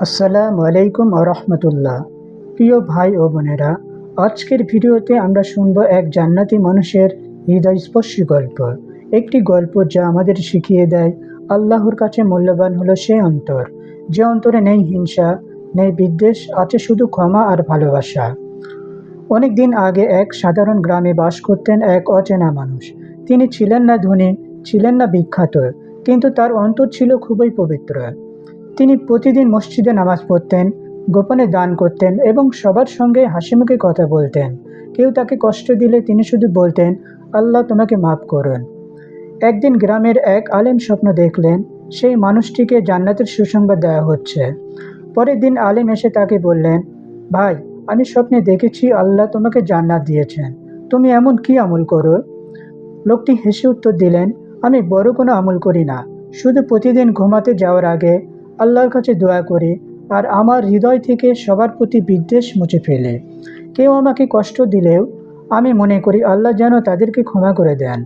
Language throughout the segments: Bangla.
আসসালামু আলাইকুম রহমতুল্লাহ। প্রিয় ভাই ও বোনেরা, আজকের ভিডিওতে আমরা শুনব এক জান্নাতি মানুষের হৃদয়স্পর্শী গল্প। একটি গল্প যা আমাদের শিখিয়ে দেয়, আল্লাহর কাছে মূল্যবান হলো সে অন্তর। যে অন্তরে নেই হিংসা, নেই বিদ্বেষ, আছে শুধু ক্ষমা আর ভালোবাসা। অনেক দিন আগে এক সাধারণ গ্রামে বাস করতেন এক অচেনা মানুষ। তিনি ছিলেন না ধনী, ছিলেন না বিখ্যাত, কিন্তু তার অন্তর ছিল খুবই পবিত্র। তিনি প্রতিদিন মসজিদে নামাজ পড়তেন, গোপনে দান করতেন এবং সবার সঙ্গে হাসিমুখে কথা বলতেন। কেউ তাকে কষ্ট দিলে তিনি শুধু বলতেন, আল্লাহ তোমাকে মাফ করুন। একদিন গ্রামের এক আলেম স্বপ্ন দেখলেন, সেই মানুষটিকে জান্নাতের সুসংবাদ দেওয়া হচ্ছে। পরের দিন আলেম এসে তাকে বললেন, ভাই, আমি স্বপ্নে দেখেছি আল্লাহ তোমাকে জান্নাত দিয়েছেন। তুমি এমন কি আমল করো? লোকটি হেসে উত্তর দিলেন, আমি বড় কোনো আমল করি না। শুধু প্রতিদিন ঘুমাতে যাওয়ার আগে আল্লাহর কাছে দোয়া করি আর আমার হৃদয় থেকে সবার প্রতি বিদ্বেষ মুছে ফেলে। কেউ আমাকে কষ্ট দিলেও আমি মনে করি আল্লাহ যেন তাদেরকে ক্ষমা করে দেন।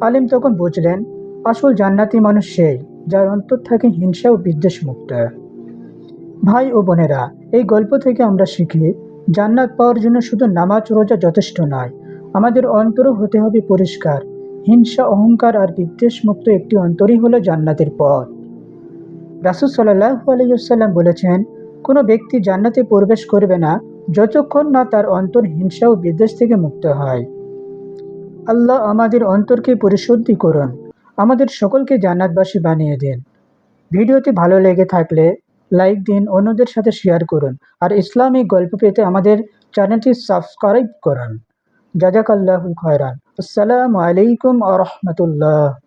আলিম তখন বুঝলেন, আসল জান্নাতি মানুষ সেই যার অন্তর থাকে হিংসা ও বিদ্বেষ মুক্ত। ভাই ও বোনেরা, এই গল্প থেকে আমরা শিখি, জান্নাত পাওয়ার জন্য শুধু নামাজ রোজা যথেষ্ট নয়, আমাদের অন্তরও হতে হবে পরিষ্কার। হিংসা, অহংকার আর বিদ্বেষ মুক্ত একটি অন্তরই হলো জান্নাতের পথ। রাসুল সাল্লাহ আলাইসাল্লাম বলেছেন, কোনো ব্যক্তি জান্নাতে প্রবেশ করবে না যতক্ষণ না তার অন্তর হিংসা ও বিদ্বেষ থেকে মুক্ত হয়। আল্লাহ আমাদের অন্তরকে পরিশুদ্ধি করুন, আমাদের সকলকে জান্নাতবাসী বানিয়ে দিন। ভিডিওটি ভালো লেগে থাকলে লাইক দিন, অন্যদের সাথে শেয়ার করুন, আর ইসলামিক গল্প পেতে আমাদের চ্যানেলটি সাবস্ক্রাইব করুন। জাজাক আল্লাহুল খয়রান। আসসালামু আলাইকুম আ রহমতুল্লাহ।